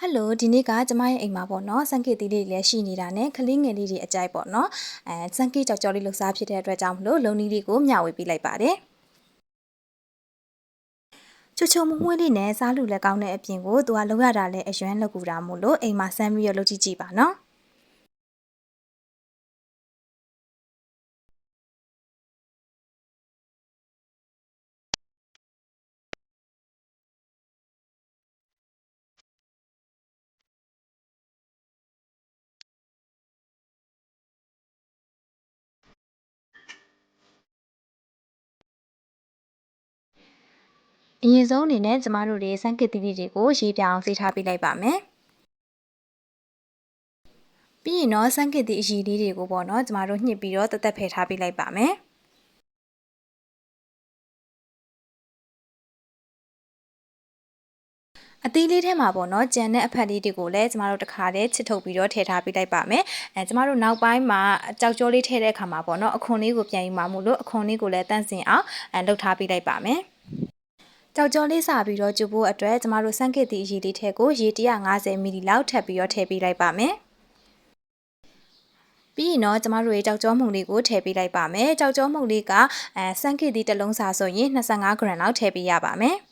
ဟယ်လိုဒီနေ့ကကျမရဲ့အိမ်မှာပေါ့နော်စံကေတီလေးတွေလည်းရှိနေတာနဲ့ကလေးငယ်လေးတွေအကြိုက်ပေါ့နော်အဲစံကေကြော်ကြော်လေးလှူစားဖြစ်တဲ့အတွက်ကြောင့်မလို့လုံနီးလေးကိုမျှဝေပေးလိုက်ပါတယ်ချွတ်ချုံမွှွေးလေးနဲ့စားလူလည်းကောင်းတဲ့အပြင်ကိုသူကလောက်ရတာလည်းအရွမ်းလောက်ကူတာမို့လို့အိမ်မှာဆမ်းပြီးရလုပ်ကြည့်ကြည့်ပါနော် အရင်ဆုံးအနေနဲ့ကျမတို့တွေစံကစ်တီတီတွေကိုရေးပြအောင်စေးထားပေးလိုက်ပါမယ်ပြီးရင်တော့စံကစ်တီအရည်လေးတွေကိုပေါ့နော်ကျမတို့ညှစ်ပြီးတော့တသက်ဖယ်ထားပေးလိုက်ပါမယ်အသီးလေးထဲမှာပေါ့နော်ကြံတဲ့အဖက်လေးတွေကိုလည်းကျမတို့တစ်ခါတည်းချစ်ထုတ်ပြီးတော့ထည့်ထားပေးလိုက်ပါမယ်အဲကျမတို့နောက်ပိုင်းမှာကြောက်ကြောလေးထည့်တဲ့အခါမှာပေါ့နော်အခွန်လေးကိုပြန်ယူမှာမို့လို့အခွန်လေးကိုလည်းတန့်စင်အောင်အဲလုပ်ထားပေးလိုက်ပါမယ် ကြောက်ကြောလေးစပြီးတော့ကျုပ်ဖို့အတွက်ကျမတို့စံကစ်တီအရည်လေးထည့်ကိုရေ150မီလီလောက်ထပ်ပြီးတော့ထည့်ပေးလိုက်ပါမယ်ပြီးရင်တော့ကျမတို့ရဲ့ကြောက်ကြောမှုန်လေးကိုထည့်ပေးလိုက်ပါမယ်။ကြောက်ကြောမှုန်လေးကအဲစံကစ်တီတစ်လုံးစာဆိုရင်25 gram လောက်ထည့်ပေးရပါမယ်။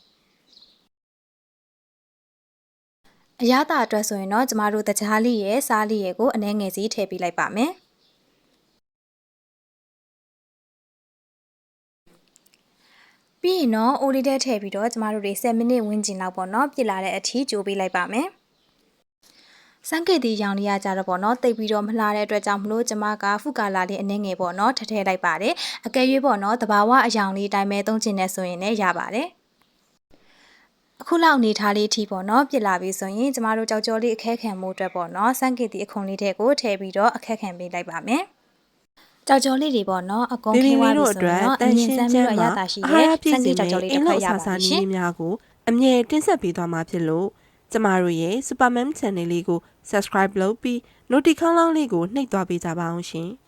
အရသာအတွက်ဆိုရင်တော့ကျမတို့တကြားလေးရဲ့စားလေးရဲ့ကိုအနှဲငယ်စီထည့်ပေးလိုက်ပါမယ်။ ပြီးရင်တော့အိုလီတက်ထည့်ပြီးတော့ကျမတို့တွေ10မိနစ်ဝန်းကျင်လောက်ပေါ့နော်ပြစ်လာတဲ့အထိကြိုးပေးလိုက်ပါမယ်။စံကေတီရောင်လေးရကြတော့ပေါ့နော်တိတ်ပြီးတော့မလှတဲ့အတွက်ကြောင့်မလို့ကျမကဖုကာလာလေးအနှဲငယ်ပေါ့နော်ထထည့်လိုက်ပါတယ်အကယ်၍ပေါ့နော်တဘာဝအယောင်လေးအတိုင်းပဲသုံးချင်နေဆိုရင်လည်းရပါတယ်အခုလောက်အနေထားလေးအထိပေါ့နော်ပြစ်လာပြီဆိုရင်ကျမတို့ကြောက်ကြောလေးအခဲခံမှုအတွက်ပေါ့နော်စံကေတီအခွန်လေးတဲ့ကိုထည့်ပြီးတော့အခက်ခံပေးလိုက်ပါမယ် ကြောက်ကြောလေးတွေပေါ့နော်အကုန်ခေဝါပြီဆိုရင်တော့အမြင်ဆန်းပြီးတော့အရသာရှိရဲ့စံကေကြောက်ကြောလေးတစ်ခါရပါမယ်ရှင်များကိုအမြဲတင်ဆက်ပေးသွားမှာဖြစ်လို့ကျမတို့ရဲ့ Superman Channel လေးကို Subscribe လုပ်ပြီး Notification လောင်းလေးကိုနှိပ်သွားပေးကြပါအောင်ရှင်။